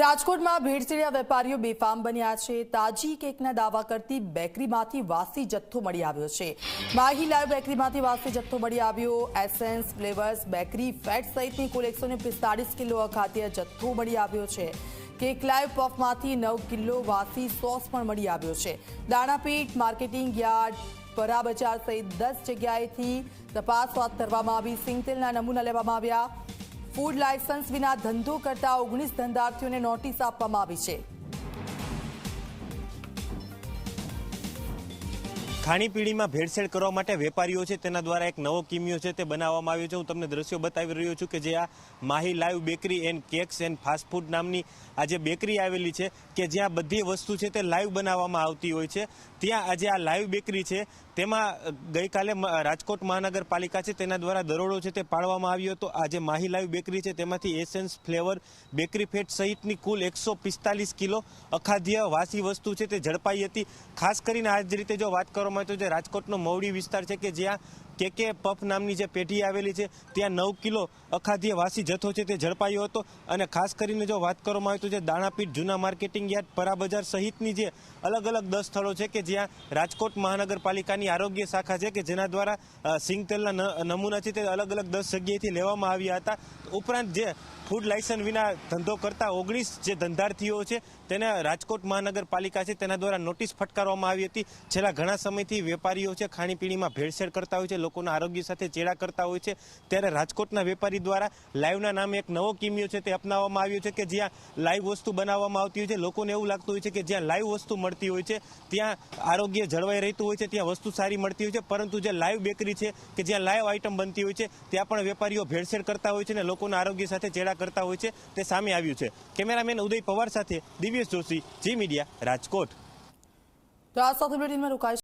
રાજકોટમાં ભેળસેળિયા વેપારીઓ બેફામ બન્યા છે. તાજી કેકના દાવા કરતી બેકરીમાંથી વાસી જથ્થો મળી આવ્યો છે. માહી લાઈવ બેકરીમાંથી વાસી જથ્થો મળી આવ્યો. એસેન્સ, ફ્લેવર્સ, બેકરી, ફેટ સહિતની કુલ એકસો કિલો અખાદ્ય જથ્થો મળી આવ્યો છે. કેક લાઈવ પફમાંથી નવ કિલો વાસી સોસ પણ મળી આવ્યો છે. દાણાપીઠ, માર્કેટિંગ યાર્ડ પરા બજાર સહિત દસ જગ્યાએથી તપાસ હાથ ધરવામાં આવી. સિંગતેલના નમૂના લેવામાં આવ્યા. ફૂડ લાયસન્સ વિના ધંધો કરતા ઓગણીસ ધંધાર્થીઓને નોટિસ આપવામાં આવી છે. ખાણીપીણીમાં ભેળસેળ કરવા માટે વેપારીઓ છે, તેના દ્વારા એક નવો કિમિયો છે તે બનાવવામાં આવ્યો છે. હું તમને દ્રશ્યો બતાવી રહ્યો છું કે જે આ Mahi live bakery and cakes and fast food નામની આ જે બેકરી આવેલી છે, કે જ્યાં બધી વસ્તુ છે તે લાઈવ બનાવવામાં આવતી હોય છે. ત્યાં આજે આ લાઈવ બેકરી છે, તેમાં ગઈકાલે રાજકોટ મહાનગરપાલિકા છે તેના દ્વારા દરોડો છે તે પાડવામાં આવ્યો હતો. આ જે માહી લાઈવ બેકરી છે તેમાંથી એસેન્સ ફ્લેવર બેકરી ફેટ સહિતની કુલ એકસો કિલો અખાદ્ય વાસી વસ્તુ છે તે ઝડપાઈ હતી. ખાસ કરીને આ જ રીતે જો વાત કરવામાં આવે તો જે રાજકોટનો મવડી વિસ્તાર છે કે જ્યાં કેકે પફ નામની જે પેઢી આવેલી છે, ત્યાં નવ કિલો અખાદ્ય વાસી જથ્થો છે તે ઝડપાયો હતો. અને ખાસ કરીને જો વાત કરવામાં આવે તો જે દાણાપીઠ જૂના માર્કેટિંગ યાર્ડ પરાબજાર સહિતની જે અલગ અલગ દસ સ્થળો છે કે જ્યાં રાજકોટ મહાનગરપાલિકાની આરોગ્ય શાખા છે કે જેના દ્વારા સિંગતેલના નમૂના છે તે અલગ અલગ દસ જગ્યાએથી લેવામાં આવ્યા હતા. ઉપરાંત જે ફૂડ લાયસન્સ વિના ધંધો કરતા ઓગણીસ જે ધંધાર્થીઓ છે તેને રાજકોટ મહાનગરપાલિકા છે તેના દ્વારા નોટિસ ફટકારવામાં આવી હતી. છેલ્લા ઘણા સમયથી વેપારીઓ છે ખાણીપીણીમાં ભેળસેળ કરતા હોય છે લોકોના આરોગ્ય સાથે ચેડા કરતા હોય છે. ત્યારે રાજકોટના વેપારી દ્વારા લાઈવના નામે એક નવો કિમિયો છે તે અપનાવવામાં આવ્યો છે કે જ્યાં લાઈવ વસ્તુ બનાવવામાં આવતી હોય છે. લોકોને એવું લાગતું હોય છે કે જ્યાં લાઈવ વસ્તુ મળતી હોય છે, ત્યાં આરોગ્ય જળવાઈ રહેતું હોય છે, ત્યાં વસ્તુ સારી મળતી હોય છે. પરંતુ જે લાઈવ બેકરી છે કે જ્યાં લાઈવ આઈટમ બનતી હોય છે, ત્યાં પણ વેપારીઓ ભેળસેળ કરતા હોય છે અને લોકોના આરોગ્ય સાથે ચેડા કરતા હોય છે. તે સામે આવ્યું છે. કેમેરામેન ઉદય પવાર સાથે દિવ્યેશ જોશી, જી મીડિયા, રાજકોટ. તો આ સાથે બુલેટિનમાં રોકાય